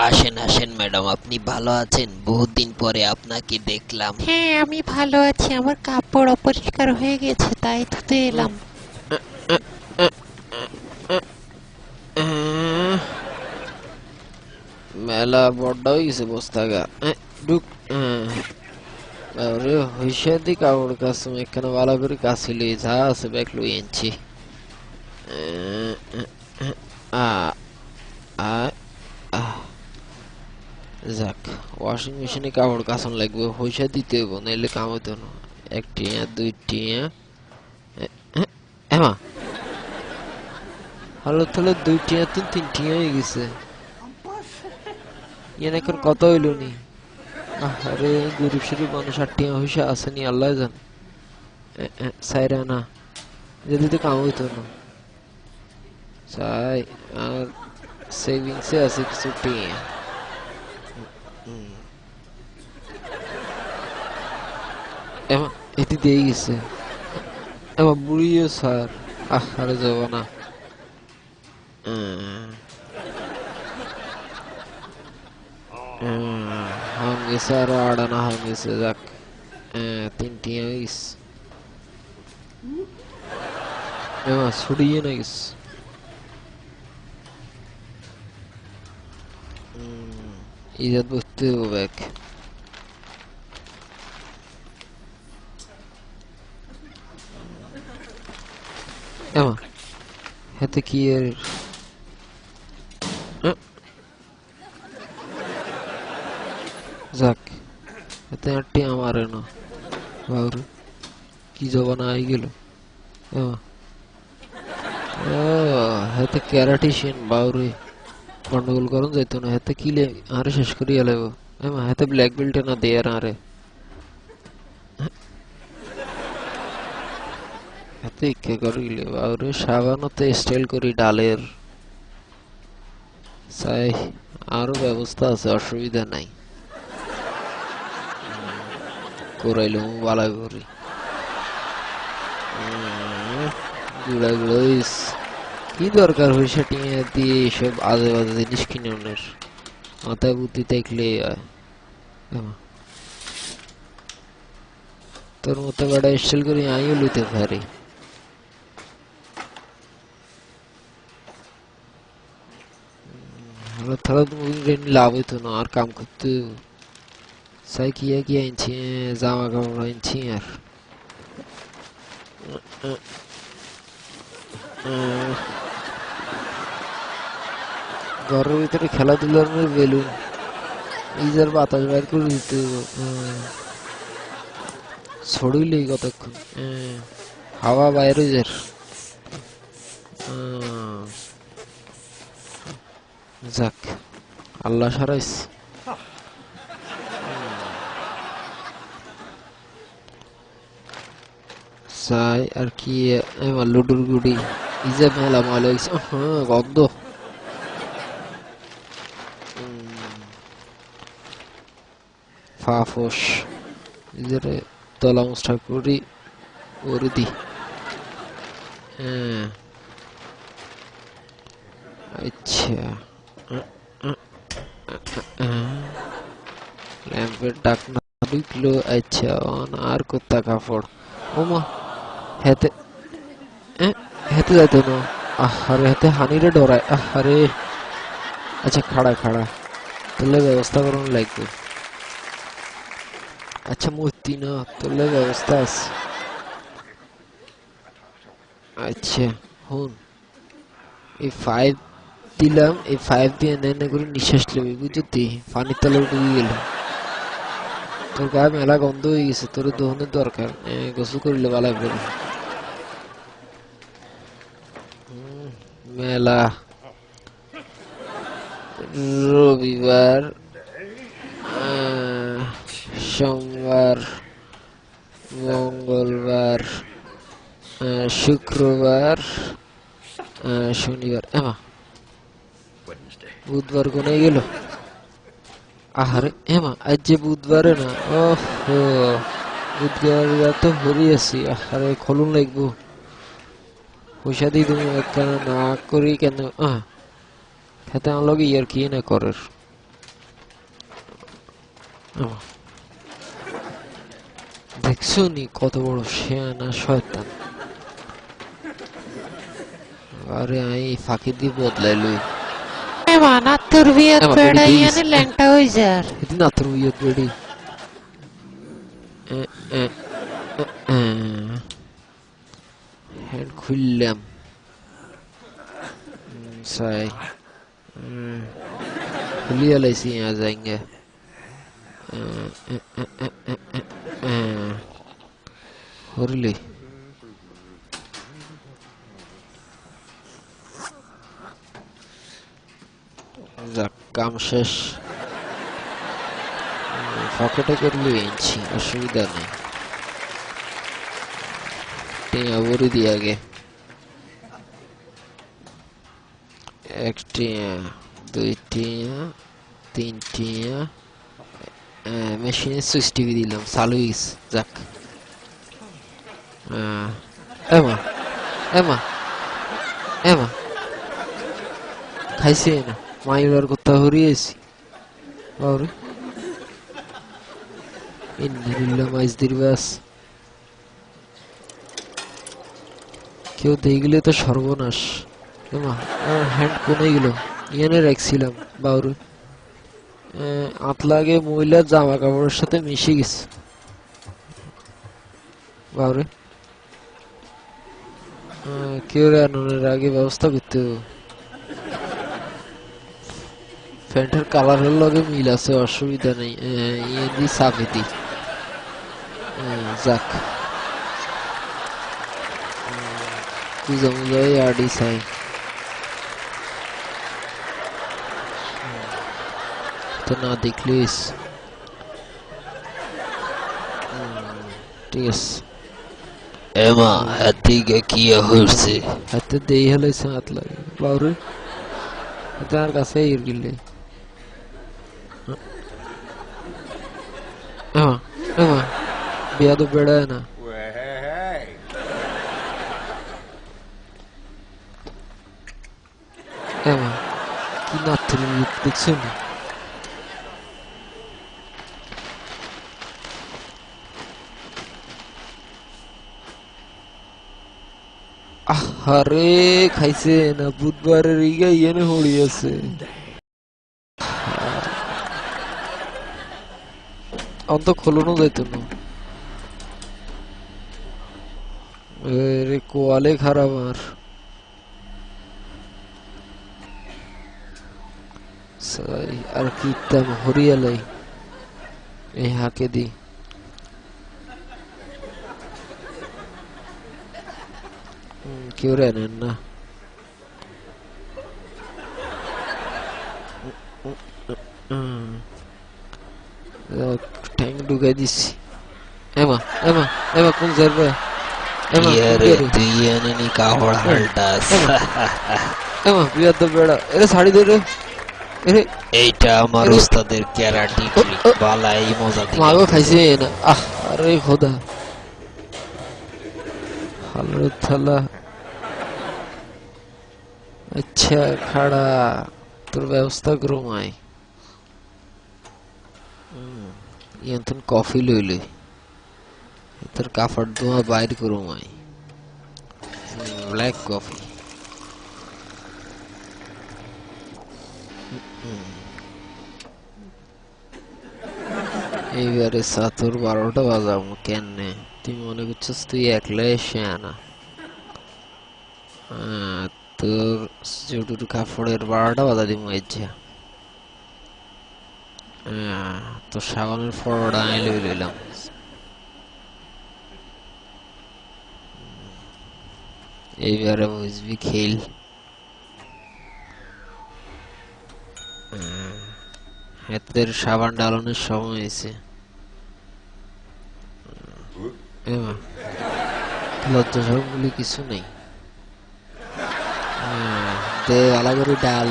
আসেন আসেন ম্যাডাম আপনি ভালো আছেন? বহুদিন পরে আপনাকে দেখলাম। হ্যাঁ আমি ভালো আছি। আমার কাপড় অপরিষ্কার হয়ে গেছে তাই ধুতে এলাম। মেলা বড্ড হয়েছে বস্তাগা ঢুক। আরে হইসা দি কাপড় কাছে এখানে ভালো করে কাছে লই যা আছে ব্যাগ লই আনছি আ আ আহ। যাক ওয়াশিং মেশিনে কাপড় কাচন লাগবে, পয়সা দিতে হইব কাম হইতো না। এক টিয়া, দুই টিয়া এমা হলো তাহলে দুই টিয়া, তিন তিন টিয়া হয়ে গেছে। ইয়ান এখন কত হইল নি? আরে গরিব শরীফ মানুষ আর টিয়া হইসা আসেনি আল্লাহ জান। সাইরা না যদি তো কাম হইতো না। চাই আর সেভিংসে আছে কিছু টিয়া। එම ඉති දෙයිස එම බුරිය සර් අහර ජවන හම් ඉසර ආඩන හම් ඉසදක් තින්ටියයිස් එම සුඩියනයිස් Mm. যাক তিনটি হয়ে গেছে এমা ছড়িয়ে না গেছে ইজাত বসতে হবে ব্যাগ এমা হাতে কি এর আ? যাক হাতে আটটি আমারে না গন্ডগোল করুন, যাইতো না। হাতে কিলে আরে শেষ করিয়া লাগব এমা হাতে ব্ল্যাক বেল্ট না দেয়ার আরে। হাতে ইকে করিলে, বাউরে সাবানতে স্টাইল করি ডালের। চাই, আরও ব্যবস্থা আছে, অসুবিধা নাই। করাইলে বালা করি। গুড়া গুড়া কি দরকার হয়েছে টিয়া দিয়ে এসব আজে বাজে জিনিস কিনে ওনের মাথায় বুদ্ধি দেখলে তোর মতো বেড়া স্টাইল করে আমিও লইতে পারি। লাভ হইতো না, আর কাম করতে। সাই কিয়া কি আনছি, জামা কাপড় আনছি আর। ঘরের ভিতরে খেলাধুলার মধ্যে বেলুন ইজার বাতাস বাইর করে দিতে ছড়িলেই কতক্ষণ। হ্যাঁ, হাওয়া বাইরে যার। যাক আল্লাহ সারাইস। চাই আর কি আমার লুডুর গুড়ি। ইজে মেলা হ্যাঁ গন্ধ। মুষ্ঠা করি ওরে দি হ্যাঁ। আচ্ছা। ল্যাম্পের আচ্ছা অন আর কোথা কাপড়। ওমা হেতে হেতে যাইতো না। আহারে হেতে হানিরে ডরায়। আহারে। আচ্ছা খাড়া খাড়া। তোলে ব্যবস্থা করুন লাগবে আচ্ছা মূর্তি না, তোলে ব্যবস্থা আছে। আচ্ছা হুন। এই ফাইভ দিলাম, এই ফাইভ দিয়ে নেনে করে নিঃশ্বাস নেবে বুঝতি পানির তলে ডুবে গেল। তোর গায়ে মেলা গন্ধ হয়ে গেছে, তোর দহনের দরকার। গোসল করিলে ভালো না। মেলা। রবিবার সোমবার, মঙ্গলবার শুক্রবার শনিবার। এমা, বুধবার কোনে গেল? আহারে, এমা আজ যে বুধবারে না? ওহ, বুধবার তো হরিয়েছি আহারে, খলুন লাগবো। পয়সা দিয়ে তুমি না করি কেন? আহ খেতে আমার লগে ইয়ার কি না দেখছ নি কত বড় শেয়ানা শয়তান আরে আমি ফাঁকি দিয়ে বদলাই লই এমা না তোর বিয়ে এমা, পেড়া বেরিয়ে ইয়ানে গেছে। ল্যাংটা হয়ে যার. Eh, eh, eh, eh. Hand খুললাম সাই Lila assim a zanha. Hurley. যাক কাম শেষ ফকেটে করলে ইঞ্চি অসুবিধা নেই টিয়া ভরি দিয়ে আগে এক টিয়া দুই টিয়া তিন টিয়া মেশিনে সুইচ টিভি দিলাম। গেছে যাক। খাইছে না কথা হরিয়েছি বাবরে। কেউ দেখলে তো সর্বনাশ। হ্যান্ড কোনে গেল ইয়ানে রাখছিলাম বাউরে আত লাগে মহিলার জামা কাপড়ের সাথে মিশে গেছে। বাউরে কেউ আনানোর আগে ব্যবস্থা করতে হবে। প্যান্টের কালারের লগে মিল আছে অসুবিধা নেই। ইয়ে দি চাপে দি আহ, যাক। কুজা মুজা আডি চাই। না দেখলিস ঠিক আছে এমা এদিকে কি হয়েছে হাতে দেই হলে হাত লাগে বাউরে তার কাছে গিলে এমা এমা বিয়া তো বেড়ায় না এমা কি না তুমি দেখছ না আরে খাইছে না, বুধবারের ইগা ইয়েনে হড়ি আছে। অন্ত খোলনো যাইতো না। কোয়ালে খারাপ আর। আর কি হরিয়ালাই। এই হাকে দি। হুম। যাক, ঠ্যাং ঢুকাই দিছি এমা এমা এমা কোন যাবে এমা? তুই এনে নি কাহড় হালটাস এমা বিয়ার তো বেড়া এরে শাড়ি দে রে এরে এইটা আমার উস্তাদের ক্যারাটি ট্রিক বালাই মজা মাগো খাইছে না আহ আরে খোদা হালর থালা আচ্ছা খাড়া তোর ব্যবস্থা করো মাই ইয়ান্তন কফি লইলে তোর কাফড় ধোয়া বাইর করো মাই ব্ল্যাক কফি এইবারে সাতুর বারোটা বাজাবো কেনে তুই মনে করছিস তুই একলা এসে আনা তোর জুটুর কাপড়ের বারোটা বাজা দিব ইচ্ছা তোর সাবানের ফড়টা আমি লই লইলাম। এইবারে বুঝবি খেল। হাতের সাবান ডালানোর সময় হয়েছে। এমা লজ্জা সরম বলে কিছু নেই। দে আলা করে ডাল।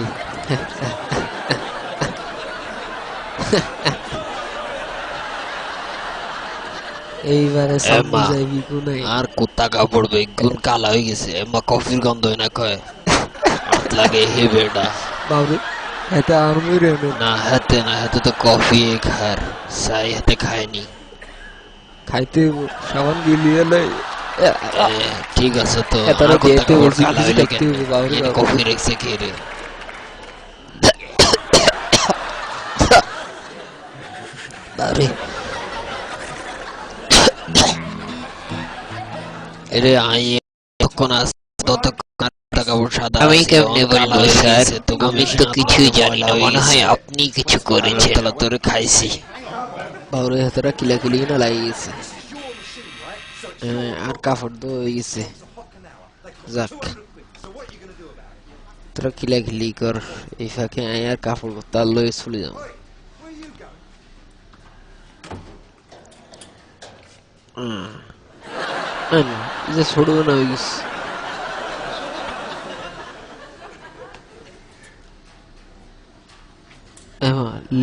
এইবারে সামনে আর কুত্তা কাপড় বেগুন কালা হয়ে গেছে। এমা কফির গন্ধ হয় না কয়? হাত লাগে হে বেটা। বাবরে এতে আর মরে না। না হাতে না হাতে তো কফি খার সাই হাতে খায়নি। খাইতে সাবান গিলিয়ে এ, ঠিক আছে তো এতারা আর কথা দিয়েতে কাপড় বলছি, কিছু দেখতে হবে, বাবারে এনে কফি রেখছে কে রে? বাবারে এরে আই তখন আস ততক্ষণ একটা কাপড় সাদা আমি কেমনে বলব স্যার? আমি তো কিছুই তোমার জানি না মনে হয় আপনি কিছু করেছেন। তাহলে তোরে খাইছি। বাবরে হাতেরা কিলা কিলি না লাগে গেছে হ্যাঁ, আর কাপড় তো হয়ে গেছে যাক তোরা কিলা খিলি কর এই ফাঁকে আর কাপড় তার লয়ে চলে যাও। যে ছোট না হয়ে গেছে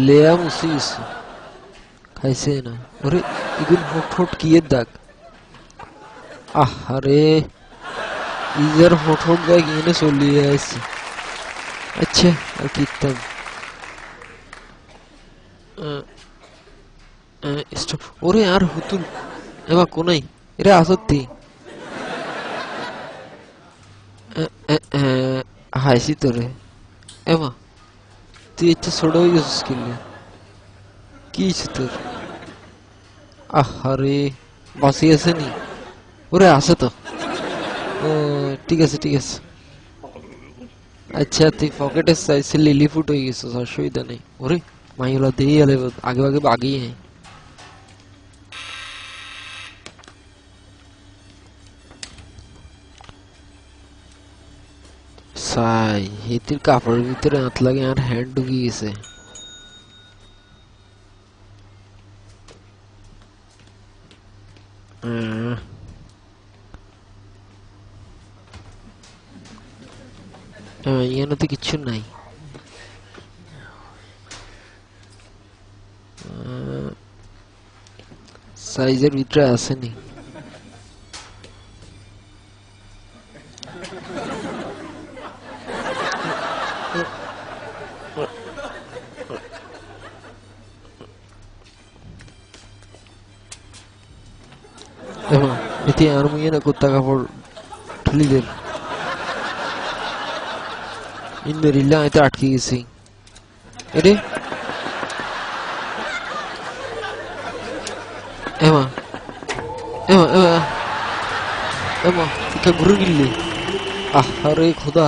লেয়া মুসি খাইছে না ওরে এগুন হোট হোট কি এর দাগ আহারে ইজার হোট দাগ এনে চলিয়ে আছে আচ্ছা আর স্টপ ওরে, আর হুতুল, এমা কোনাই? এরে আসত্তি হাসি তোরে। এমা, তুই একটু ছোট হয়ে গেছিস কিনলে কি তোর? আহারে বাসি আছে নি ওরে আছে তো ও, ঠিক আছে ঠিক আছে আচ্ছা তুই পকেটে চাইছে লিলি ফুট হয়ে গেছে অসুবিধা নেই ওরে মাইলা দিয়ে গেলে আগে আগে আগেই হ্যাঁ সাই হেতির কাপড়ের ভিতরে হাত লাগে আর হ্যান্ড ঢুকে গেছে হুম। এখানে তো কিচ্ছু নাই। সাইজের ভিতরে আসেনি। আর মুইয়ে না কুত্তা কাপড় ঠুলি দেন ইন্দ্রিল্লা এতে আটকে গেছি এরে এমা এমা এমা এমা এটা ঘুরে গিল্লি আহ আরে খোদা